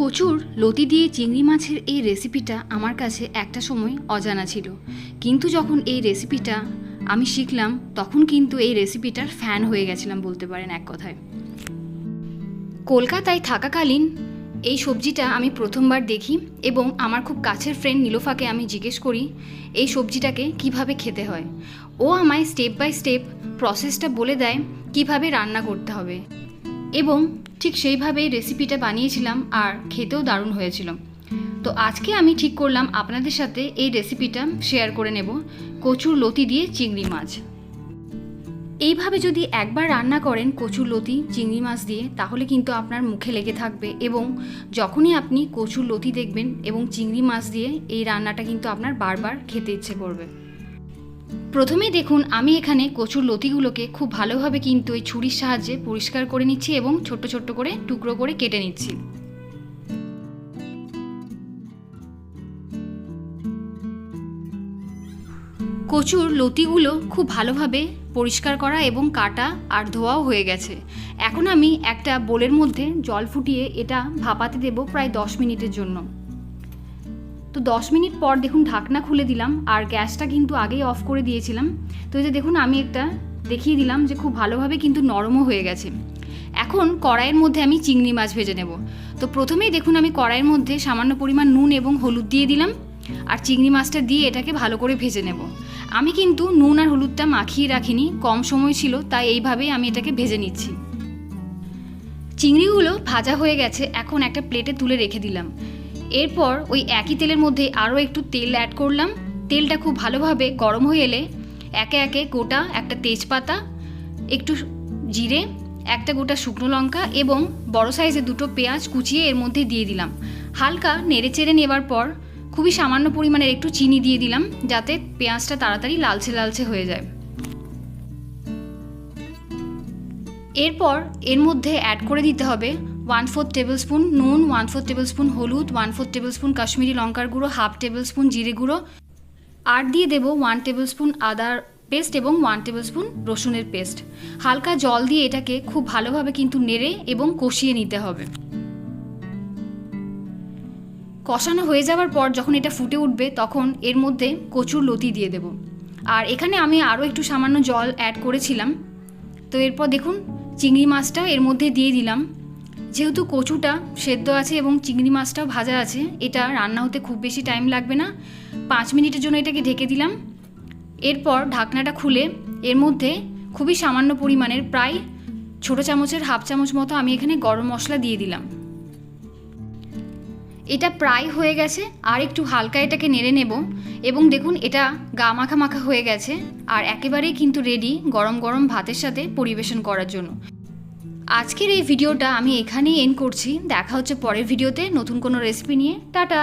কচুর লতি দিয়ে চিংড়ি মাছের এই রেসিপিটা আমার কাছে একটা সময় অজানা ছিল। কিন্তু যখন এই রেসিপিটা আমি শিখলাম, তখন কিন্তু এই রেসিপিটার ফ্যান হয়ে গেছিলাম বলতে পারেন এক কথায়। কলকাতায় থাকাকালীন এই সবজিটা আমি প্রথমবার দেখি এবং আমার খুব কাছের ফ্রেন্ড নীলোফাকে আমি জিজ্ঞেস করি, এই সবজিটাকে কীভাবে খেতে হয়? ও আমায় স্টেপ বাই স্টেপ প্রসেসটা বলে দেয়, কীভাবে রান্না করতে হবে? এবং ঠিক সেইভাবেই রেসিপিটা বানিয়েছিলাম আর খেতেও দারুণ হয়েছিল। তো আজকে আমি ঠিক করলাম আপনাদের সাথে এই রেসিপিটা শেয়ার করে নেব কচুর লতি দিয়ে চিংড়ি মাছ। এইভাবে যদি একবার রান্না করেন কচুর লতি, চিংড়ি মাছ দিয়ে, তাহলে কিন্তু আপনার মুখে লেগে থাকবে এবং যখনই আপনি কচুর লতি দেখবেন এবং চিংড়ি মাছ দিয়ে এই রান্নাটা কিন্তু আপনার বারবার খেতে ইচ্ছে করবে। প্রথমে দেখুন, আমি এখানে কচুর লতিগুলোকে খুব ভালোভাবে কিন্তু এই ছুরির সাহায্যে পরিষ্কার করে নিচ্ছি এবং ছোট্ট ছোট্ট করে টুকরো করে কেটে নিচ্ছি। কচুর লতিগুলো খুব ভালোভাবে পরিষ্কার করা এবং কাটা আর ধোয়াও হয়ে গেছে। এখন আমি একটা বোলের মধ্যে জল ফুটিয়ে এটা ভাপাতে দেব প্রায় দশ মিনিটের জন্য। তো দশ মিনিট পর দেখুন ঢাকনা খুলে দিলাম, আর গ্যাসটা কিন্তু আগেই অফ করে দিয়েছিলাম। তো এই যে দেখুন, আমি একটা দেখিয়ে দিলাম যে খুব ভালোভাবে কিন্তু নরমও হয়ে গেছে। এখন কড়াইয়ের মধ্যে আমি চিংড়ি মাছ ভেজে নেব। তো প্রথমেই দেখুন, আমি কড়াইয়ের মধ্যে সামান্য পরিমাণ নুন এবং হলুদ দিয়ে দিলাম, আর চিংড়ি মাছটা দিয়ে এটাকে ভালো করে ভেজে নেব। আমি কিন্তু নুন আর হলুদটা মাখিয়ে রাখিনি, কম সময় ছিল, তাই এইভাবেই আমি এটাকে ভেজে নিচ্ছি। চিংড়িগুলো ভাজা হয়ে গেছে, এখন একটা প্লেটে তুলে রেখে দিলাম। এরপর ওই একই তেলের মধ্যে আরও একটু তেল অ্যাড করলাম। তেলটা খুব ভালোভাবে গরম হয়ে এলে একে একে গোটা একটা তেজপাতা, একটু জিরে, একটা গোটা শুকনো লঙ্কা এবং বড় সাইজের দুটো পেঁয়াজ কুচিয়ে এর মধ্যে দিয়ে দিলাম। হালকা নেড়ে চেড়ে নেবার পর খুবই সামান্য পরিমাণের একটু চিনি দিয়ে দিলাম যাতে পেঁয়াজটা তাড়াতাড়ি লালচে লালচে হয়ে যায়। এরপর এর মধ্যে অ্যাড করে দিতে হবে ওয়ান ফোর্থ টেবিল স্পুন নুন ওয়ান ফোর্থ টেবিল স্পুন হলুদ one fourth tablespoon Kashmiri লঙ্কার গুঁড়ো, হাফ টেবিল স্পুন জিরে গুঁড়ো। আর দিয়ে দেবো ওয়ান টেবিল স্পুন আদার পেস্ট এবং ওয়ান টেবিল স্পুন রসুনের পেস্ট। হালকা জল দিয়ে এটাকে খুব ভালোভাবে কিন্তু নেড়ে এবং কষিয়ে নিতে হবে। কষানো হয়ে যাওয়ার পর যখন এটা ফুটে উঠবে তখন এর মধ্যে কচুর লতি দিয়ে দেব। আর এখানে আমি আরও একটু সামান্য জল অ্যাড করেছিলাম। তো এরপর দেখুন, চিংড়ি মাছটা এর মধ্যে দিয়ে দিলাম। যেহেতু কচুটা সেদ্ধ আছে এবং চিংড়ি মাছটাও ভাজা আছে, এটা রান্না হতে খুব বেশি টাইম লাগবে না। পাঁচ মিনিটের জন্য এটাকে ঢেকে দিলাম। এরপর ঢাকনাটা খুলে এর মধ্যে খুবই সামান্য পরিমাণের প্রায় ছোটো চামচের হাফ চামচ মতো আমি এখানে গরম মশলা দিয়ে দিলাম। এটা প্রায় হয়ে গেছে, আর একটু হালকা এটাকে নেড়ে নেব। এবং দেখুন, এটা গা মাখা মাখা হয়ে গেছে, আর একেবারেই কিন্তু রেডি গরম গরম ভাতের সাথে পরিবেশন করার জন্য। আজকের এই ভিডিওটা আমি এখানেই এন্ড করছি। দেখা হচ্ছে পরের ভিডিওতে। নতুন কোনো রেসিপি নিয়ে। টাটা!